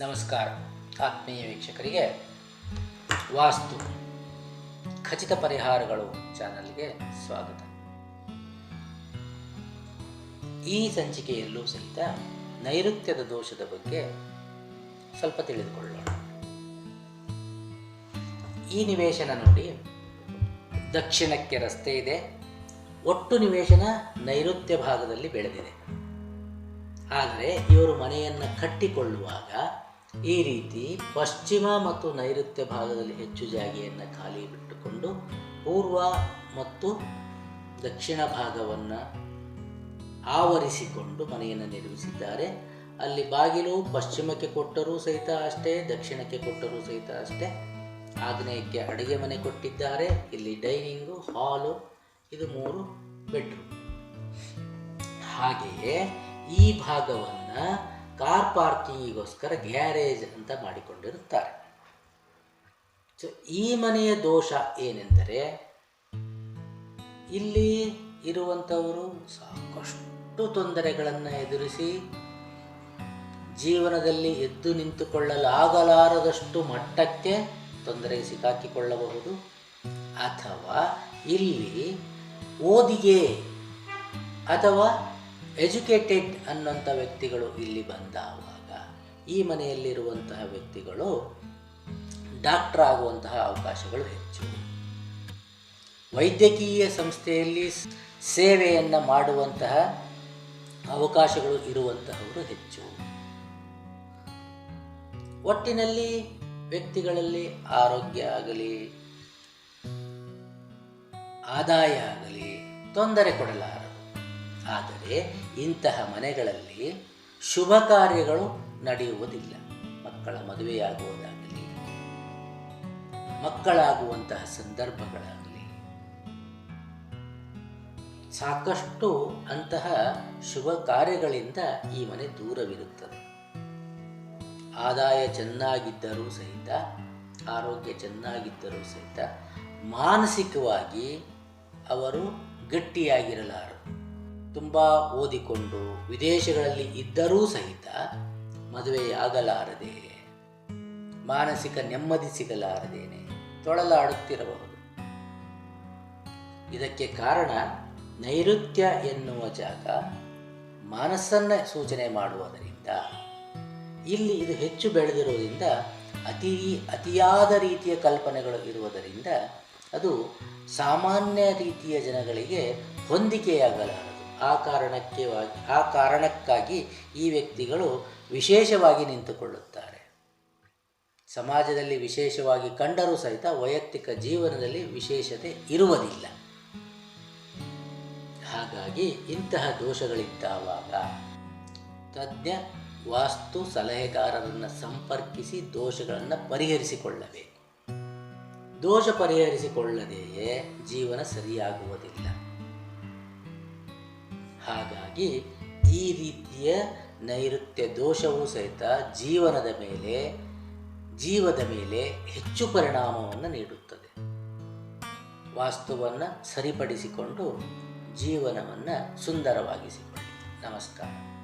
ನಮಸ್ಕಾರ. ಆತ್ಮೀಯ ವೀಕ್ಷಕರಿಗೆ, ವಾಸ್ತು ಖಚಿತ ಪರಿಹಾರಗಳು ಚಾನಲ್ಗೆ ಸ್ವಾಗತ. ಈ ಸಂಚಿಕೆಯಲ್ಲೂ ಸಹಿತ ನೈಋತ್ಯದ ದೋಷದ ಬಗ್ಗೆ ಸ್ವಲ್ಪ ತಿಳಿದುಕೊಳ್ಳೋಣ. ಈ ನಿವೇಶನ ನೋಡಿ. ದಕ್ಷಿಣಕ್ಕೆ ರಸ್ತೆ ಇದೆ. ಒಟ್ಟು ನಿವೇಶನ ನೈಋತ್ಯ ಭಾಗದಲ್ಲಿ ಬೆಳೆದಿದೆ. ಆದರೆ ಇವರು ಮನೆಯನ್ನು ಕಟ್ಟಿಕೊಳ್ಳುವಾಗ ಈ ರೀತಿ ಪಶ್ಚಿಮ ಮತ್ತು ನೈಋತ್ಯ ಭಾಗದಲ್ಲಿ ಹೆಚ್ಚು ಜಾಗೆಯನ್ನು ಖಾಲಿ ಬಿಟ್ಟುಕೊಂಡು ಪೂರ್ವ ಮತ್ತು ದಕ್ಷಿಣ ಭಾಗವನ್ನು ಆವರಿಸಿಕೊಂಡು ಮನೆಯನ್ನು ನಿರ್ಮಿಸಿದ್ದಾರೆ. ಅಲ್ಲಿ ಬಾಗಿಲು ಪಶ್ಚಿಮಕ್ಕೆ ಕೊಟ್ಟರೂ ಸಹಿತ ಅಷ್ಟೇ, ದಕ್ಷಿಣಕ್ಕೆ ಕೊಟ್ಟರೂ ಸಹಿತ ಅಷ್ಟೇ. ಆಗ್ನೇಯಕ್ಕೆ ಅಡುಗೆ ಮನೆ ಕೊಟ್ಟಿದ್ದಾರೆ. ಇಲ್ಲಿ ಡೈನಿಂಗು, ಹಾಲು, ಇದು ಮೂರು ಬೆಡ್ರೂಮ್. ಹಾಗೆಯೇ ಈ ಭಾಗವನ್ನು ಕಾರ್ ಪಾರ್ಕಿಂಗಿಗೋಸ್ಕರ ಗ್ಯಾರೇಜ್ ಅಂತ ಮಾಡಿಕೊಂಡಿರುತ್ತಾರೆ. ಸೊ ಈ ಮನೆಯ ದೋಷ ಏನೆಂದರೆ, ಇಲ್ಲಿ ಇರುವಂಥವರು ಸಾಕಷ್ಟು ತೊಂದರೆಗಳನ್ನು ಎದುರಿಸಿ, ಜೀವನದಲ್ಲಿ ಎದ್ದು ನಿಂತುಕೊಳ್ಳಲಾಗಲಾರದಷ್ಟು ಮಟ್ಟಕ್ಕೆ ತೊಂದರೆ ಸಿಕ್ಕಾಕಿಕೊಳ್ಳಬಹುದು. ಅಥವಾ ಇಲ್ಲಿ ಓದಿಗೆ ಅಥವಾ ಎಜುಕೇಟೆಡ್ ಅನ್ನೋಂಥ ವ್ಯಕ್ತಿಗಳು ಇಲ್ಲಿ ಬಂದಾವಾಗ, ಈ ಮನೆಯಲ್ಲಿರುವಂತಹ ವ್ಯಕ್ತಿಗಳು ಡಾಕ್ಟರ್ ಆಗುವಂತಹ ಅವಕಾಶಗಳು ಹೆಚ್ಚು. ವೈದ್ಯಕೀಯ ಸಂಸ್ಥೆಯಲ್ಲಿ ಸೇವೆಯನ್ನು ಮಾಡುವಂತಹ ಅವಕಾಶಗಳು ಇರುವಂತಹವರು ಹೆಚ್ಚು. ಒಟ್ಟಿನಲ್ಲಿ ವ್ಯಕ್ತಿಗಳಲ್ಲಿ ಆರೋಗ್ಯ ಆಗಲಿ, ಆದಾಯ ಆಗಲಿ, ತೊಂದರೆ ಕೊಡಲಾರದು. ಆದರೆ ಇಂತಹ ಮನೆಗಳಲ್ಲಿ ಶುಭ ಕಾರ್ಯಗಳು ನಡೆಯುವುದಿಲ್ಲ. ಮಕ್ಕಳ ಮದುವೆಯಾಗುವುದಾಗಲಿ, ಮಕ್ಕಳಾಗುವಂತಹ ಸಂದರ್ಭಗಳಾಗಲಿ, ಸಾಕಷ್ಟು ಅಂತಹ ಶುಭ ಕಾರ್ಯಗಳಿಂದ ಈ ಮನೆ ದೂರವಿರುತ್ತದೆ. ಆದಾಯ ಚೆನ್ನಾಗಿದ್ದರೂ ಸಹಿತ, ಆರೋಗ್ಯ ಚೆನ್ನಾಗಿದ್ದರೂ ಸಹಿತ ಮಾನಸಿಕವಾಗಿ ಅವರು ಗಟ್ಟಿಯಾಗಿರಲಾರರು. ತುಂಬ ಓದಿಕೊಂಡು ವಿದೇಶಗಳಲ್ಲಿ ಇದ್ದರೂ ಸಹಿತ ಮದುವೆಯಾಗಲಾರದೆ ಮಾನಸಿಕ ನೆಮ್ಮದಿ ಸಿಗಲಾರದೇನೆ ತೊಳಲಾಡುತ್ತಿರಬಹುದು. ಇದಕ್ಕೆ ಕಾರಣ ನೈಋತ್ಯ ಎನ್ನುವ ಜಾಗ ಮನಸ್ಸನ್ನ ಸೂಚನೆ ಮಾಡುವುದರಿಂದ, ಇಲ್ಲಿ ಇದು ಹೆಚ್ಚು ಬೆಳೆದಿರುವುದರಿಂದ ಅತಿ, ಅತಿಯಾದ ರೀತಿಯ ಕಲ್ಪನೆಗಳು ಇರುವುದರಿಂದ ಅದು ಸಾಮಾನ್ಯ ರೀತಿಯ ಜನಗಳಿಗೆ ಹೊಂದಿಕೆಯಾಗಲಾರದು. ಆ ಕಾರಣಕ್ಕೆ ಆ ಕಾರಣಕ್ಕಾಗಿ ಈ ವ್ಯಕ್ತಿಗಳು ವಿಶೇಷವಾಗಿ ನಿಂತುಕೊಳ್ಳುತ್ತಾರೆ. ಸಮಾಜದಲ್ಲಿ ವಿಶೇಷವಾಗಿ ಕಂಡರೂ ಸಹಿತ ವೈಯಕ್ತಿಕ ಜೀವನದಲ್ಲಿ ವಿಶೇಷತೆ ಇರುವುದಿಲ್ಲ. ಹಾಗಾಗಿ ಇಂತಹ ದೋಷಗಳಿದ್ದಾವಾಗ ತಜ್ಞ ವಾಸ್ತು ಸಲಹೆಗಾರರನ್ನು ಸಂಪರ್ಕಿಸಿ ದೋಷಗಳನ್ನು ಪರಿಹರಿಸಿಕೊಳ್ಳಬೇಕು. ದೋಷ ಪರಿಹರಿಸಿಕೊಳ್ಳದೆಯೇ ಜೀವನ ಸರಿಯಾಗುವುದಿಲ್ಲ. ಹಾಗಾಗಿ ಈ ರೀತಿಯ ನೈಋತ್ಯ ದೋಷವೂ ಸಹಿತ ಜೀವನದ ಮೇಲೆ, ಜೀವದ ಮೇಲೆ ಹೆಚ್ಚು ಪರಿಣಾಮವನ್ನು ನೀಡುತ್ತದೆ. ವಾಸ್ತುವನ್ನು ಸರಿಪಡಿಸಿಕೊಂಡು ಜೀವನವನ್ನು ಸುಂದರವಾಗಿಸಿಕೊಳ್ಳಿ. ನಮಸ್ಕಾರ.